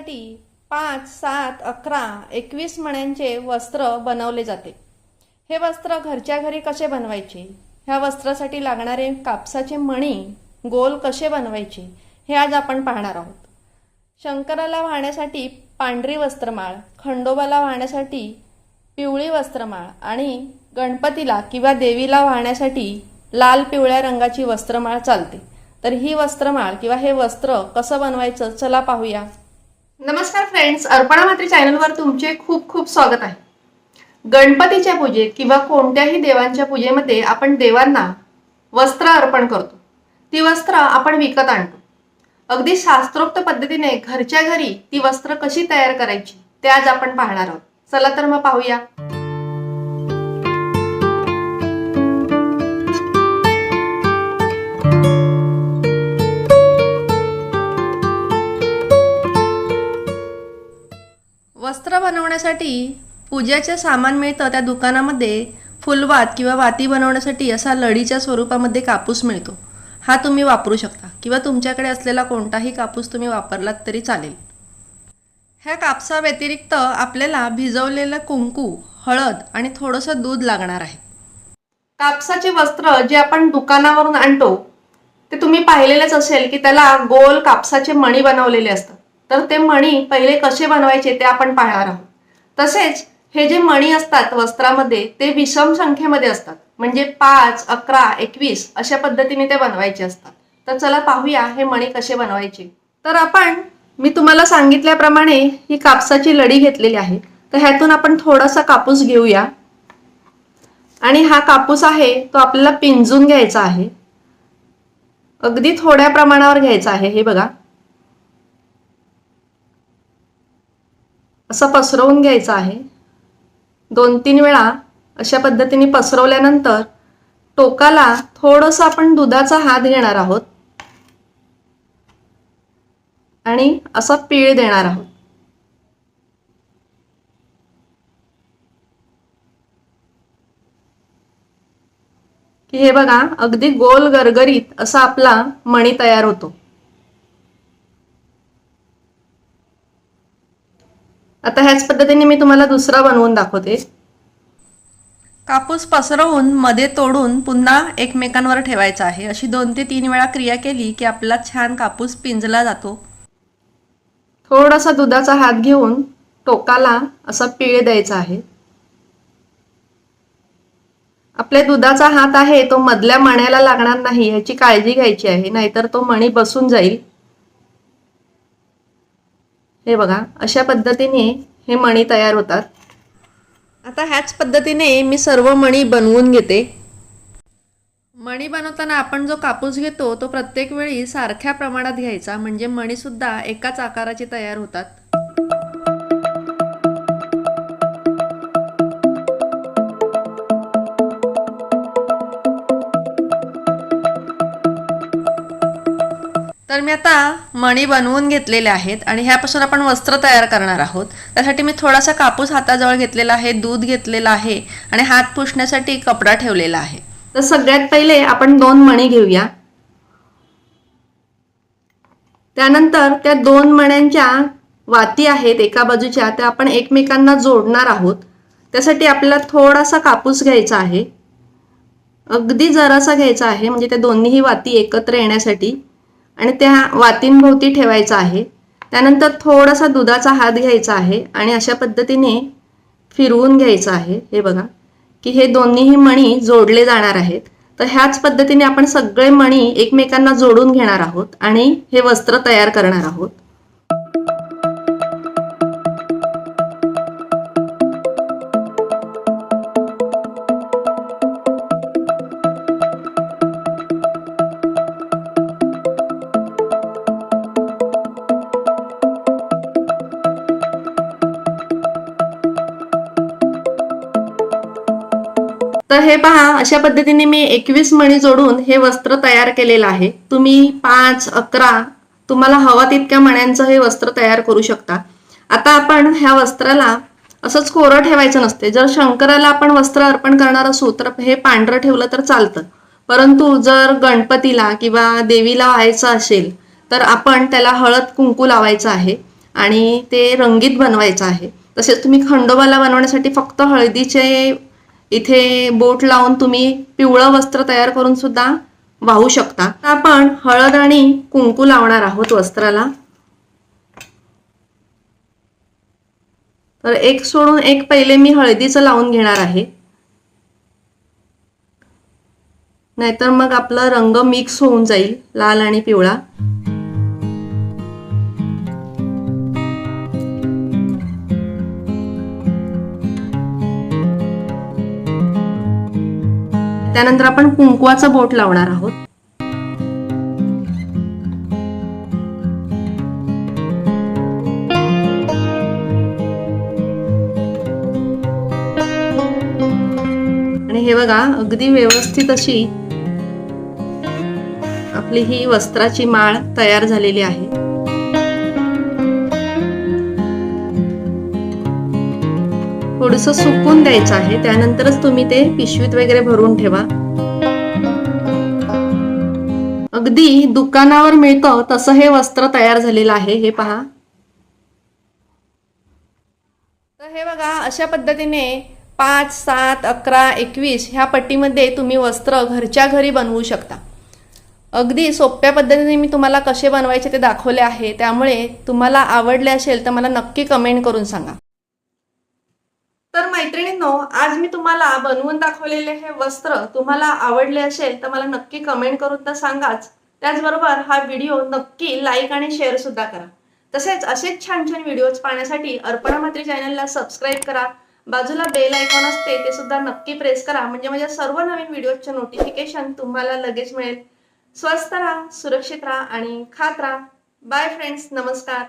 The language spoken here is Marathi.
वाहण्यासाठी पाच सात अकरा एकवीस मण्यांचे वस्त्र बनवले जाते. हे वस्त्र घरच्या घरी कसे बनवायचे? ह्या वस्त्रासाठी लागणारे कापसाचे मणी गोल कसे बनवायचे? हे आज आपण पाहणार आहोत. शंकराला वाहण्यासाठी पांढरी वस्त्रमाळ खंडोबाला वाहण्यासाठी पिवळी वस्त्रमाळ आणि गणपतीला किंवा देवीला वाहण्यासाठी लाल पिवळ्या रंगाची वस्त्रमाळ चालते. तर ही वस्त्रमाळ किंवा हे वस्त्र कसं बनवायचं? चला पाहूया. नमस्कार फ्रेंड्स अर्पणा मात्री चॅनलवर तुमचे खूप खूप स्वागत आहे. गणपतीच्या पूजेत किंवा कोणत्याही देवांच्या पूजेमध्ये आपण देवांना वस्त्र अर्पण करतो. ती वस्त्र आपण विकत आणतो. अगदी शास्त्रोक्त पद्धतीने घरच्या घरी ती वस्त्र कशी तयार करायची ते आज आपण पाहणार आहोत. चला तर मग पाहूया. बनवण्यासाठी पूजाचे सामान मिळतं त्या दुकानामध्ये फुलवात किंवा वाती बनवण्यासाठी असा लढीच्या स्वरूपामध्ये कापूस मिळतो. हा तुम्ही वापरू शकता. किंवा तुमच्याकडे असलेला कोणताही कापूस तुम्ही वापरलात तरी चालेल. ह्या कापसा व्यतिरिक्त आपल्याला भिजवलेलं कुंकू हळद आणि थोडंसं दूध लागणार आहे. कापसाचे वस्त्र जे आपण दुकानावरून आणतो ते तुम्ही पाहिलेलेच असेल की त्याला गोल कापसाचे मणी बनवलेले असतात. तर ते मणी पहिले कसे बनवायचे ते आपण पाहणार आहोत. तसेच हे जे मणी असतात वस्त्रामध्ये ते विषम संख्येमध्ये असतात. म्हणजे पाच अकरा एकवीस अशा पद्धतीने ते बनवायचे असतात. तर चला पाहूया हे मणी कसे बनवायचे. तर आपण मी तुम्हाला सांगितल्याप्रमाणे ही कापसाची लढी घेतलेली आहे. तर ह्यातून आपण थोडासा कापूस घेऊया. आणि हा कापूस आहे तो आपल्याला पिंजून घ्यायचा आहे. अगदी थोड्या प्रमाणावर घ्यायचा आहे हे बघा. असं पसरवून घ्यायचं आहे. दोन तीन वेळा अशा पद्धतीने पसरवल्यानंतर टोकाला थोडंसं आपण दुधाचा हात घेणार आहोत. आणि असा पीळ देणार आहोत. की हे बघा अगदी गोल गरगरीत असा आपला मणी तयार होतो. आता ह्याच पद्धतीने मी तुम्हाला दुसरा बनवून दाखवते. कापूस पसरवून मध्ये तोडून पुन्हा एकमेकांवर ठेवायचा आहे. अशी दोन ते तीन वेळा क्रिया केली की आपला छान कापूस पिंजला जातो. थोडासा दुधाचा हात घेऊन टोकाला असा पीळ द्यायचा आहे. आपल्या दुधाचा हात आहे तो मधल्या मण्याला लागणार नाही याची काळजी घ्यायची आहे नाहीतर तो मणी बसून जाईल. हे बघा अशा पद्धतीने हे मणी तयार होतात. आता ह्याच पद्धतीने मी सर्व मणी बनवून घेते. मणी बनवताना आपण जो कापूस घेतो तो प्रत्येक वेळी सारख्या प्रमाणात घ्यायचा. म्हणजे मणीसुद्धा एकाच आकाराचे तयार होतात. तर मी आता मणी बनवून घेतलेले आहेत आणि ह्यापासून आपण वस्त्र तयार करणार आहोत. त्यासाठी मी थोडासा कापूस हाताजवळ घेतलेला आहे दूध घेतलेलं आहे आणि हात पुसण्यासाठी कपडा ठेवलेला आहे. तर सगळ्यात पहिले आपण दोन मणी घेऊया. त्यानंतर त्या दोन मण्यांच्या वाती आहेत एका बाजूच्या त्या आपण एकमेकांना जोडणार आहोत. त्यासाठी आपल्याला थोडासा कापूस घ्यायचा आहे. अगदी जरासा घ्यायचा आहे म्हणजे त्या दोन्हीही वाती एकत्र येण्यासाठी. आणि त्या वातींभोवती ठेवायचा आहे. त्यानंतर थोडासा दुधाचा हात घ्यायचा आहे आणि अशा पद्धतीने फिरवून घ्यायचं आहे. हे बघा की हे दोन्हीही मणी जोडले जाणार आहेत. तर ह्याच पद्धतीने आपण सगळे मणी एकमेकांना जोडून घेणार आहोत आणि हे वस्त्र तयार करणार आहोत. तर हे पहा अशा पद्धतीने मी एकवीस मणी जोडून हे वस्त्र तयार केलेलं आहे. तुम्ही पाच अकरा तुम्हाला हवा तितक्या मण्यांचं हे वस्त्र तयार करू शकता. आता आपण ह्या वस्त्राला असंच कोरं ठेवायचं नसते. जर शंकराला आपण वस्त्र अर्पण करणार असू तर हे पांढरं ठेवलं तर चालतं. परंतु जर गणपतीला किंवा देवीला व्हायचं असेल तर आपण त्याला हळद कुंकू लावायचं आहे आणि ते रंगीत बनवायचं आहे. तसेच तुम्ही खंडोबाला बनवण्यासाठी फक्त हळदीचे इथे बोट लावून तुम्ही पिवळं वस्त्र तयार करून सुद्धा वाहू शकता. आपण हळद आणि कुंकू लावणार आहोत वस्त्राला. तर एक सोडून एक पहिले मी हळदीचं लावून घेणार आहे. नाहीतर मग आपला रंग मिक्स होऊन जाईल लाल आणि पिवळा. त्यानंतर आपण कुंकवाचं बोट लावणार आहोत. आणि हे बघा अगदी व्यवस्थित अशी आपली ही वस्त्राची माळ तयार झालेली आहे. थोडस सुकून द्यायचं आहे. त्यानंतरच तुम्ही ते पिशवीत वगैरे भरून ठेवा. अगदी दुकानावर मिळतं तसं हे वस्त्र तयार झालेलं आहे. हे पहा. तर हे बघा अशा पद्धतीने पाच सात अकरा एकवीस ह्या पट्टीमध्ये तुम्ही वस्त्र घरच्या घरी बनवू शकता. अगदी सोप्या पद्धतीने मी तुम्हाला कसे बनवायचे ते दाखवले आहे. त्यामुळे तुम्हाला आवडले असेल तर मला नक्की कमेंट करून सांगा. तर मैत्रिणींनो आज मी तुम्हाला बनवून दाखवलेले हे वस्त्र तुम्हाला आवडले असेल तर मला नक्की कमेंट करून तर सांगाच. त्याचबरोबर हा व्हिडिओ नक्की लाईक आणि शेअर सुद्धा करा. तसेच असेच छान छान व्हिडिओज पाहण्यासाठी अर्पणा मात्री चॅनलला सबस्क्राईब करा. बाजूला बेल आयकॉन असते ते सुद्धा नक्की प्रेस करा. म्हणजे माझ्या सर्व नवीन व्हिडिओजचे नोटिफिकेशन तुम्हाला लगेच मिळेल. स्वस्त राहा सुरक्षित राहा आणि खात राहा. बाय फ्रेंड्स नमस्कार.